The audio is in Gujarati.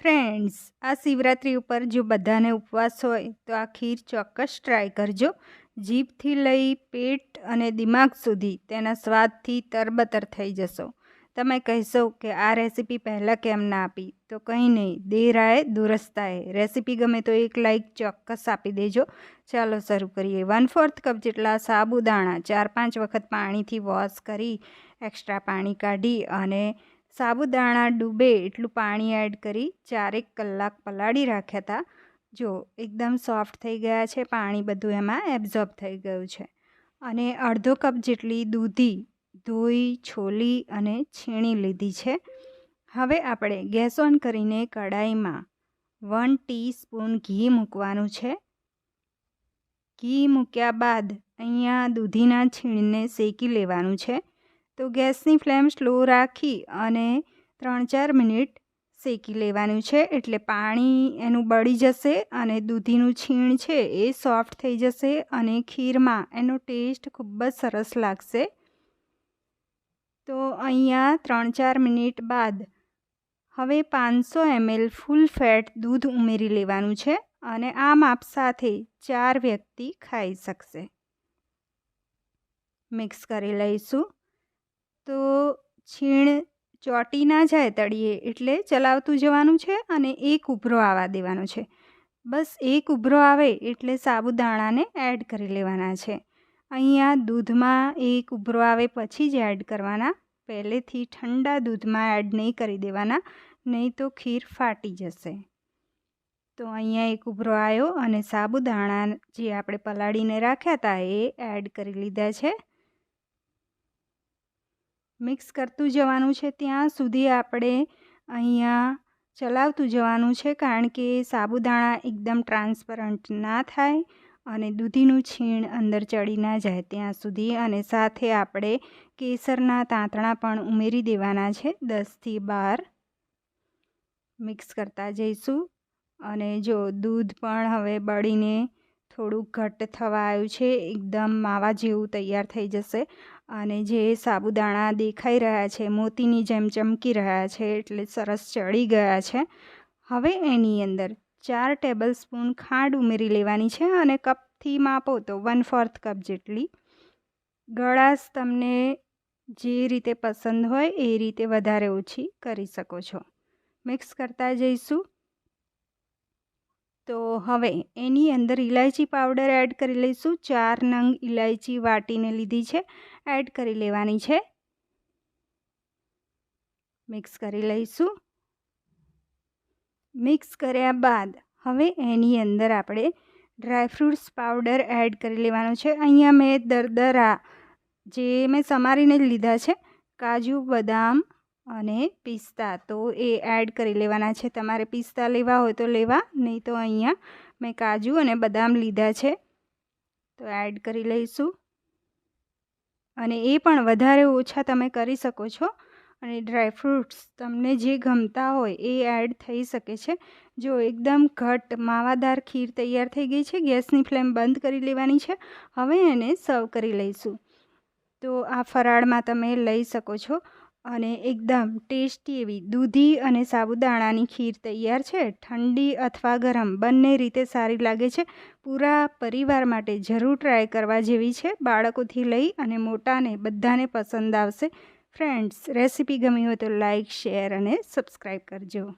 ફ્રેન્ડ્સ, આ શિવરાત્રિ ઉપર જો બધાને ઉપવાસ હોય, તો આ ખીર ચોક્કસ ટ્રાય કરજો. જીભથી લઈ પેટ અને દિમાગ સુધી તેના સ્વાદથી તરબતર થઈ જશો. તમે કહેશો કે આ રેસીપી પહેલાં કેમ ના આપી? તો કંઈ નહીં દેરાએ દુરસ્તાએ રેસીપી ગમે તો એક લાઈક ચોક્કસ આપી દેજો. ચાલો શરૂ કરીએ. વન ફોર્થ કપ જેટલા સાબુદાણા, ચાર પાંચ વખત પાણીથી વોશ કરી એક્સ્ટ્રા પાણી કાઢી અને સાબુદાણા, ડૂબે એટલું પાણી એડ કરી ચારેક કલાક પલાળી રાખ્યા હતા જો, એકદમ સોફ્ટ થઈ ગયા છે, પાણી બધું એમાં એબ્ઝોર્બ થઈ ગયું છે. અને અડધો કપ જેટલી દૂધી, ધોઈ, છોલી અને છીણી લીધી છે. હવે આપણે ગેસ ઓન કરીને કડાઈમાં વન ટીસ્પૂન ઘી મૂકવાનું છે. ઘી મૂક્યા બાદ અહીંયા દૂધીના છીણને શેકી લેવાનું છે. તો ગેસની ફ્લેમ સ્લો રાખી અને ત્રણ ચાર મિનિટ શેકી લેવાનું છે. એટલે પાણી એનું બળી જશે અને દૂધીનું છીણ છે એ સોફ્ટ થઈ જશે અને ખીરમાં એનો ટેસ્ટ ખૂબ જ સરસ લાગશે. તો અહીંયા ત્રણ ચાર મિનિટ બાદ હવે પાંચસો એમએલ ફૂલ ફેટ દૂધ ઉમેરી લેવાનું છે અને આ માપ સાથે ચાર વ્યક્તિ ખાઈ શકશે. મિક્સ કરી લઈશું. તો છીણ ચોટી ના જાય તળીએ એટલે ચલાવતું જવાનું છે અને એક ઉભરો આવવા દેવાનો છે. બસ એક ઉભરો આવે એટલે સાબુદાણાને એડ કરી લેવાના છે. અહીંયા દૂધમાં એક ઉભરો આવે પછી જ એડ કરવાના. પહેલેથી ઠંડા દૂધમાં એડ નહીં કરી દેવાના, નહીં તો ખીર ફાટી જશે. તો અહીંયા એક ઉભરો આવ્યો અને સાબુદાણા જે આપણે પલાળીને રાખ્યા હતા એ એડ કરી લીધા છે. મિક્સ કરતું જવાનું છે ત્યાં સુધી આપણે અહીંયા ચલાવતું જવાનું છે કારણ કે સાબુદાણા એકદમ ટ્રાન્સપરન્ટ ના થાય અને દૂધીનું છીણ અંદર ચડી ના જાય ત્યાં સુધી અને સાથે આપણે કેસરના તાંતણા પણ ઉમેરી દેવાના છે દસથી બાર મિક્સ કરતા જઈશું અને જો દૂધ પણ હવે બળીને થોડુંક ઘટ્ટ થવા આવ્યું છે, એકદમ માવા જેવું તૈયાર થઈ જશે અને જે સાબુદાણા દેખાઈ રહ્યા છે, મોતીની જેમ ચમકી રહ્યા છે, એટલે સરસ ચડી ગયા છે. હવે એની અંદર ચાર ટેબલ સ્પૂન ખાંડ ઉમેરી લેવાની છે અને કપથી માપો તો વન ફોર્થ કપ જેટલી. ગળાશ તમને જે રીતે પસંદ હોય એ રીતે વધારે ઓછી કરી શકો છો. મિક્સ કરતા જઈશું. તો હવે એની અંદર ઇલાયચી પાવડર એડ કરી લઈશું. ચાર નંગ ઇલાયચી વાટીને લીધી છે. એડ કરી લેવાની છે. મિક્સ કરી લઈશું. મિક્સ કર્યા બાદ હવે એની અંદર આપણે ડ્રાયફ્રૂટ્સ પાવડર એડ કરી લેવાનો છે. અહીંયા મેં દરદરા જે મેં સમારીને લીધા છે. કાજુ, બદામ અને પિસ્તા. તો એ એડ કરી લેવાના છે. તમારે પિસ્તા લેવા હોય તો લેવા, નહીં તો અહીંયા મેં કાજુ અને બદામ લીધા છે. તો એડ કરી લઈશું. અને એ પણ વધારે ઓછા તમે કરી શકો છો. અને ડ્રાયફ્રૂટ્સ તમને જે ગમતા હોય એ એડ થઈ શકે છે. જો એકદમ ઘટ માવાદાર ખીર તૈયાર થઈ ગઈ છે, ગેસની ફ્લેમ બંધ કરી લેવાની છે, હવે એને સર્વ કરી લઈશું. તો આ ફરાળમાં તમે લઈ શકો છો. અને એકદમ ટેસ્ટી એવી દૂધી અને સાબુદાણાની ખીર તૈયાર છે. ઠંડી અથવા ગરમ બંને રીતે સારી લાગે છે. પૂરા પરિવાર માટે જરૂર ટ્રાય કરવા જેવી છે. બાળકોથી લઈ અને મોટાને બધાને પસંદ આવશે. ફ્રેન્ડ્સ, રેસીપી ગમી હોય તો લાઇક શેર અને સબસ્ક્રાઈબ કરજો.